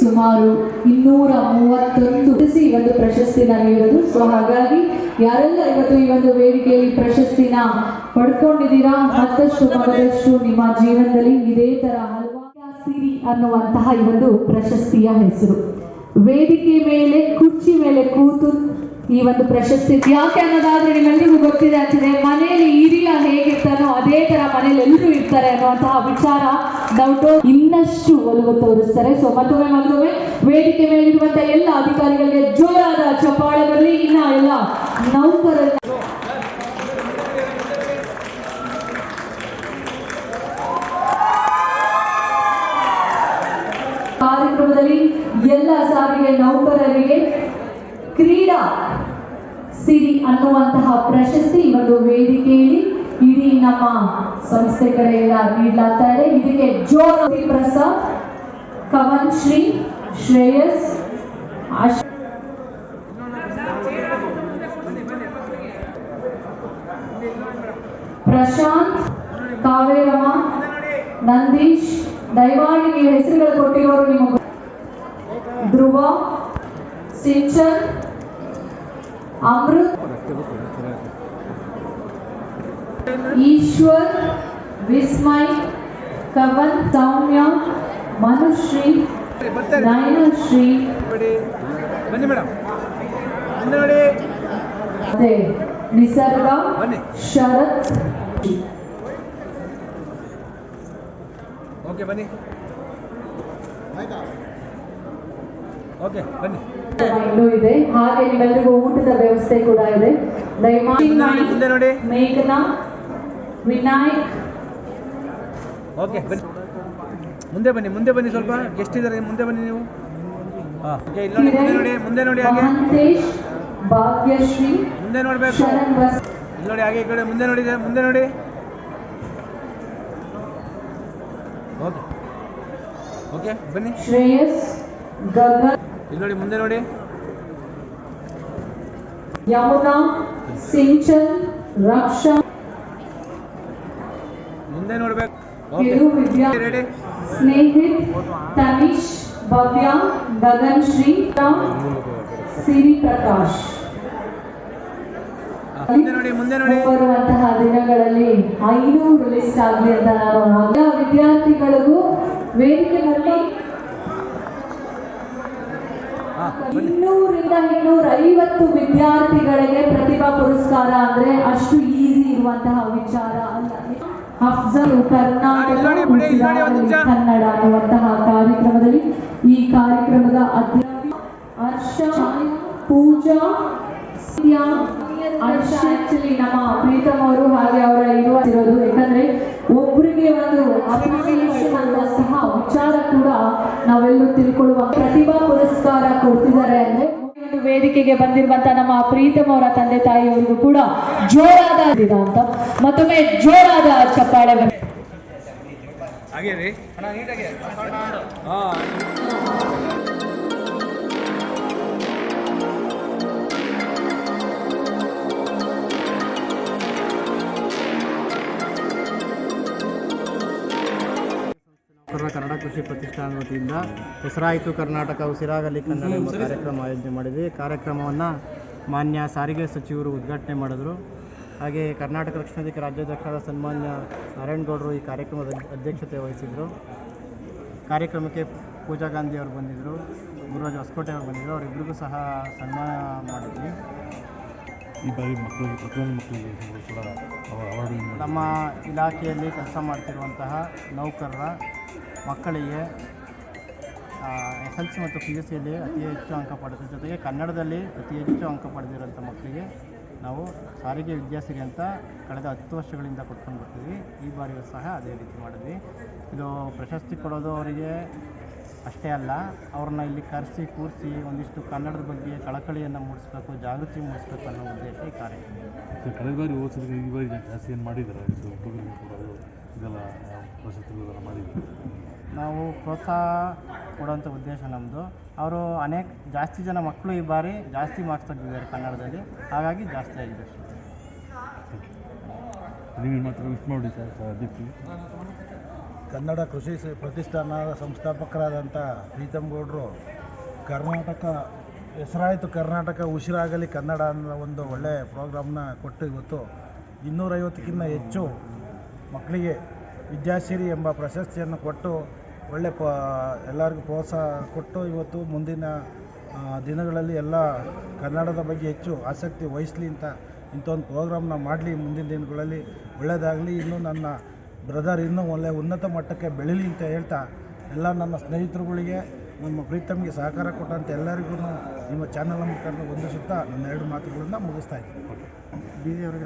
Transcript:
ಸುಮಾರು ಇನ್ನೂರ ಮೂವತ್ತೊಂದು ಈ ಒಂದು ಪ್ರಶಸ್ತಿನ ನೀಡೋದು ಸೊ ಹಾಗಾಗಿ ಯಾರೆಲ್ಲ ಇವತ್ತು ಈ ಒಂದು ವೇದಿಕೆಯಲ್ಲಿ ಪ್ರಶಸ್ತಿನ ಪಡ್ಕೊಂಡಿದ್ದೀರಾ, ಮತ್ತಷ್ಟು ಮತ್ತಷ್ಟು ನಿಮ್ಮ ಜೀವನದಲ್ಲಿ ಇದೇ ತರ ಹಲವಾರು ಸಿರಿ ಅನ್ನುವಂತಹ ಈ ಒಂದು ಪ್ರಶಸ್ತಿಯ ಹೆಸರು. ವೇದಿಕೆ ಮೇಲೆ, ಕುರ್ಚಿ ಮೇಲೆ ಕೂತು ಈ ಒಂದು ಪ್ರಶಸ್ತಿ ಯಾಕೆ ಅನ್ನೋದಾದ್ರೆ ನಿಮ್ಮೆಲ್ಲರಿಗೂ ಗೊತ್ತಿದೆ ಅಂತಿದೆ. ಮನೆಯಲ್ಲಿ ಹಿರಿಯ ಹೇಗಿರ್ತಾನೋ, ಅದೇ ತರ ಮನೆಯಲ್ಲಿ ಎಲ್ಲರೂ ಇರ್ತಾರೆ ಅನ್ನುವಂತಹ ವಿಚಾರ ಡೌಟು ಇನ್ನಷ್ಟು ಒಲವು ತೋರಿಸ್ತಾರೆ. ಸೊ ಮತ್ತೊಮ್ಮೆ ಮತ್ತೊಮ್ಮೆ ವೇದಿಕೆ ಮೇಲಿರುವಂತಹ ಎಲ್ಲ ಅಧಿಕಾರಿಗಳಿಗೆ ಜೋರಾದ ಚಪ್ಪಾಳೆ ಇನ್ನ ಎಲ್ಲ ನೌಕರರ ಕಾರ್ಯಕ್ರಮದಲ್ಲಿ ಎಲ್ಲ ಸಾರಿಗೆ ನೌಕರರಿಗೆ ಕ್ರೀಡಾ ಸಿರಿ ಅನ್ನುವಂತಹ ಪ್ರಶಸ್ತಿ ಇವತ್ತು ವೇದಿಕೆಯಲ್ಲಿ ಸಂಸ್ಥೆ ಕಡೆಯಿಂದ ನೀಡಲಾಗ್ತಾ ಇದೆ ಇದಕ್ಕೆ ಜೋರ್ ಪ್ರಸಾದ್ ಕವನ್ ಶ್ರೀ ಶ್ರೇಯಸ್ ಆಶ್ ಪ್ರಶಾಂತ್ ಕಾವೇರಮ್ಮ ನಂದೀಶ್ ದಯಮಾಡಿ ನೀವು ಹೆಸರುಗಳು ಕೊಟ್ಟಿರೋರು ನಿಮಗೆ ಧ್ರುವ ಸಿಂಚನ್ ಅಮೃತ್ ಈಶ್ವರ್ ವಿಸ್ಮಯ್ ಕವನ್ ಸೌಮ್ಯ ಮನುಶ್ರೀ ನಯನಶ್ರೀ ಬನ್ನಿ ಬನ್ನಿ ಮೇಡಮ್ ಮುಂದೆ ನೋಡಿ ಮತ್ತೆ ನಿಸರ್ಗ ಬನ್ನಿ ಶರತ್ ಓಕೆ ಬನ್ನಿ ಓಕೆ ಬನ್ನಿ ಇನ್ನೂ ಇದೆ ಹಾಗೆ ನಿಮ್ಮೆಲ್ಲರಿಗೂ ಊಟದ ವ್ಯವಸ್ಥೆ ಕೂಡ ಇದೆ ದಯಮಾಡಿ ಮುಂದೆ ನೋಡಿ, ಮುಂದೆ ನೋಡಿ ಮೇಘನಾ ವಿನಾಯಕ್ ಓಕೆ ಬನ್ನಿ. ಮುಂದೆ ಬನ್ನಿ ಮುಂದೆ ಬನ್ನಿ ಸ್ವಲ್ಪ. ಗೆಸ್ಟ್ ಇದ್ದಾರೆ ಮುಂದೆ ಬನ್ನಿ ನೀವು. ಹಾಂ. ನೋಡಿ ಮುಂದೆ ನೋಡಿ ಹಾಗೆ. ಭಾಗ್ಯಶ್ರೀ ಮುಂದೆ ನೋಡ್ಬೇಕು. ಇಲ್ಲಿ ನೋಡಿ ಹಾಗೆ ಈ ಕಡೆ ಮುಂದೆ ನೋಡಿ ಮುಂದೆ ನೋಡಿ. ಓಕೆ ಓಕೆ ಬನ್ನಿ. ಶ್ರೇಯಸ್ ಗಗನ್ ಇಲ್ಲಿ ನೋಡಿ ಮುಂದೆ ನೋಡಿ. ಯಮುನಾ ಸಿಂಚನ್ ರಕ್ಷಾ ಮುಂದೆ ನೋಡ್ಬೇಕು. ಸ್ನೇಹಿತ್ ತನಿಷ್ ಭವ್ಯ ಗಗನ್ ಶ್ರೀ ಸಿರಿ ಪ್ರಕಾಶ್. ಬರುವಂತಹ ದಿನಗಳಲ್ಲಿ ಐನೂರು ಲಿಸ್ಟ್ ಆಗಲಿ ಅಂತ ನಾನು ಎಲ್ಲ ವಿದ್ಯಾರ್ಥಿಗಳಿಗೂ ವೇದಿಕೆ ಬರಲಿ. ಇನ್ನೂರಿಂದ ಇನ್ನೂರ ಐವತ್ತು ವಿದ್ಯಾರ್ಥಿಗಳಿಗೆ ಪ್ರತಿಭಾ ಪುರಸ್ಕಾರ ಅಂದ್ರೆ ಅಷ್ಟು ಈಸಿ ಇರುವಂತಹ ವಿಚಾರ ಅಲ್ಲ. ಅಫ್ಜಲ್ ಕರ್ನಾಟಕ. ಕನ್ನಡ ಅನ್ನುವಂತಹ ಕಾರ್ಯಕ್ರಮದಲ್ಲಿ ಈ ಕಾರ್ಯಕ್ರಮದ ಅಧ್ಯಕ್ಷ ಹರ್ಷ ಪೂಜಾ ನಮ್ಮ ಪ್ರೀತಮ್ ಅವರು ಹಾಗೆ ಅವರ ಇರುವ ಇರೋದು ಯಾಕಂದ್ರೆ ಒಬ್ಬರಿಗೆ ಒಂದು ಅಪ್ರಿಸಿಯೇಷನ್ ಅನ್ನುವಂತಹ ವಿಚಾರ ಕೂಡ ನಾವೆಲ್ಲರೂ ತಿಳ್ಕೊಳ್ಳುವ ಪ್ರತಿಭಾ ಪುರಸ್ಕಾರ ಕೊಡ್ತಿದ್ದಾರೆ ಅಂದ್ರೆ ಈ ಒಂದು ವೇದಿಕೆಗೆ ಬಂದಿರುವಂತ ನಮ್ಮ ಪ್ರೀತಮ್ ಅವರ ತಂದೆ ತಾಯಿಯವರಿಗೂ ಕೂಡ ಜೋರಾದ ದಿನ ಅಂತ ಮತ್ತೊಮ್ಮೆ ಜೋರಾದ ಚಪ್ಪಾಳೆ. ನೌಕರರ ಕನ್ನಡ ಕೃಷಿ ಪ್ರತಿಷ್ಠಾನ ವತಿಯಿಂದ ಹೆಸರಾಯಿತು ಕರ್ನಾಟಕ ಉಸಿರಾಗಲಿ ಕನ್ನಡ ಎಂಬ ಕಾರ್ಯಕ್ರಮ ಆಯೋಜನೆ ಮಾಡಿದ್ವಿ ಕಾರ್ಯಕ್ರಮವನ್ನು ಮಾನ್ಯ ಸಾರಿಗೆ ಸಚಿವರು ಉದ್ಘಾಟನೆ ಮಾಡಿದರು. ಹಾಗೆ ಕರ್ನಾಟಕ ರಕ್ಷಣಾಧಿಕ ರಾಜ್ಯಾಧ್ಯಕ್ಷರಾದ ಸನ್ಮಾನ್ಯ ನಾರಾಯಣಗೌಡರು ಈ ಕಾರ್ಯಕ್ರಮದ ಅಧ್ಯಕ್ಷತೆ ವಹಿಸಿದರು. ಕಾರ್ಯಕ್ರಮಕ್ಕೆ ಪೂಜಾ ಗಾಂಧಿ ಅವರು ಬಂದಿದ್ದರು ಗುರುರಾಜ್ ಹೊಸಕೋಟೆ ಅವರು ಬಂದಿದ್ದರು ಅವರಿಬ್ಬರಿಗೂ ಸಹ ಸನ್ಮಾನ ಮಾಡಿದ್ವಿ. ಈ ಬಾರಿ ಮಕ್ಕಳಿಗೆ ಪ್ರತಿಯೊಂದು ಮಕ್ಕಳಿಗೆ ಕೂಡ ನಮ್ಮ ಇಲಾಖೆಯಲ್ಲಿ ಕೆಲಸ ಮಾಡ್ತಿರುವಂತಹ ನೌಕರರ ಮಕ್ಕಳಿಗೆ ಎಸ್ ಎಲ್ ಸಿ ಮತ್ತು ಪಿ ಯು ಸಿಯಲ್ಲಿ ಅತಿ ಹೆಚ್ಚು ಅಂಕ ಪಡೆದ ಜೊತೆಗೆ ಕನ್ನಡದಲ್ಲಿ ಅತಿ ಹೆಚ್ಚು ಅಂಕ ಪಡೆದಿರುವಂಥ ಮಕ್ಕಳಿಗೆ ನಾವು ಸಾರಿಗೆ ವಿದ್ಯಾಸಿರಿ ಅಂತ ಕಳೆದ ಹತ್ತು ವರ್ಷಗಳಿಂದ ಕೊಟ್ಕೊಂಡು ಬರ್ತೀವಿ. ಈ ಬಾರಿಯೂ ಸಹ ಅದೇ ರೀತಿ ಮಾಡಿದ್ವಿ. ಇದು ಪ್ರಶಸ್ತಿ ಕೊಡೋದು ಅವರಿಗೆ ಅಷ್ಟೇ ಅಲ್ಲ ಅವ್ರನ್ನ ಇಲ್ಲಿ ಕರೆಸಿ ಕೂರಿಸಿ ಒಂದಿಷ್ಟು ಕನ್ನಡದ ಬಗ್ಗೆ ಕಳಕಳಿಯನ್ನು ಮೂಡಿಸ್ಬೇಕು ಜಾಗೃತಿ ಮೂಡಿಸ್ಬೇಕು ಅನ್ನೋ ಉದ್ದೇಶ ಈ ಕಾರ್ಯಕ್ರಮ ಕಳೆದ ಬಾರಿ ಓದಿಸಿದ್ರೆ ಈ ಬಾರಿ ಜಾಸ್ತಿ ಏನು ಮಾಡಿದ್ದಾರೆ? ಇದೆಲ್ಲ ಆ, ಪ್ರಶಸ್ತಿಗಳೆಲ್ಲ ಮಾಡಿದ್ದಾರೆ? ನಾವು ಪ್ರೋತ್ಸಾಹ ಕೊಡುವಂಥ ಉದ್ದೇಶ ನಮ್ಮದು ಅವರು ಅನೇಕ ಜಾಸ್ತಿ ಜನ ಮಕ್ಕಳು ಈ ಬಾರಿ ಜಾಸ್ತಿ ಮಾರ್ಕ್ಸ್ ತೆಗೆದಿದ್ದಾರೆ ಕನ್ನಡದಲ್ಲಿ. ಹಾಗಾಗಿ ಜಾಸ್ತಿ ಆಗಿದೆ ನೀವು ಮಾತ್ರ ವಿಶ್ ಮಾಡಿ ಸರ್ ಅಧ್ಯಕ್ಷ ಕನ್ನಡ ಕೃಷಿ ಪ್ರತಿಷ್ಠಾನದ ಸಂಸ್ಥಾಪಕರಾದಂಥ ಪ್ರೀತಮ್ ಗೌಡರು ಕರ್ನಾಟಕ, ಹೆಸರಾಯಿತು ಕರ್ನಾಟಕ ಉಸಿರಾಗಲಿ ಕನ್ನಡ ಅನ್ನೋ ಒಂದು ಒಳ್ಳೆಯ ಪ್ರೋಗ್ರಾಮ್ನ ಕೊಟ್ಟು ಇವತ್ತು ಇನ್ನೂರೈವತ್ತಕ್ಕಿಂತ ಹೆಚ್ಚು ಮಕ್ಕಳಿಗೆ ವಿದ್ಯಾಸಿರಿ ಎಂಬ ಪ್ರಶಸ್ತಿಯನ್ನು ಕೊಟ್ಟು ಒಳ್ಳೆ ಪ ಎಲ್ಲರಿಗೂ ಪ್ರೋತ್ಸಾಹ ಕೊಟ್ಟು ಇವತ್ತು ಮುಂದಿನ ದಿನಗಳಲ್ಲಿ ಎಲ್ಲ ಕನ್ನಡದ ಬಗ್ಗೆ ಹೆಚ್ಚು ಆಸಕ್ತಿ ವಹಿಸಲಿ ಅಂತ ಇಂಥ ಒಂದು ಪ್ರೋಗ್ರಾಮ್ನ ಮಾಡಲಿ ಮುಂದಿನ ದಿನಗಳಲ್ಲಿ. ಒಳ್ಳೆಯದಾಗಲಿ ಇನ್ನೂ ನನ್ನ ಬ್ರದರ್ ಇನ್ನೂ ಒಳ್ಳೆಯ ಉನ್ನತ ಮಟ್ಟಕ್ಕೆ ಬೆಳೀಲಿ ಅಂತ ಹೇಳ್ತಾ ಎಲ್ಲ ನನ್ನ ಸ್ನೇಹಿತರುಗಳಿಗೆ, ನಮ್ಮ ಪ್ರೀತಮ್ಗೆ ಸಹಕಾರ ಕೊಟ್ಟಂತ ಎಲ್ಲರಿಗೂ ನಿಮ್ಮ ಚಾನಲ್ ಮುಖಾಂತರ ವಂದಿಸುತ್ತಾ ನನ್ನ ಎರಡು ಮಾತುಗಳನ್ನು ಮುಗಿಸ್ತಾ ಇದ್ದೀನಿ. ಓಕೆ ಅವರಿಗೆ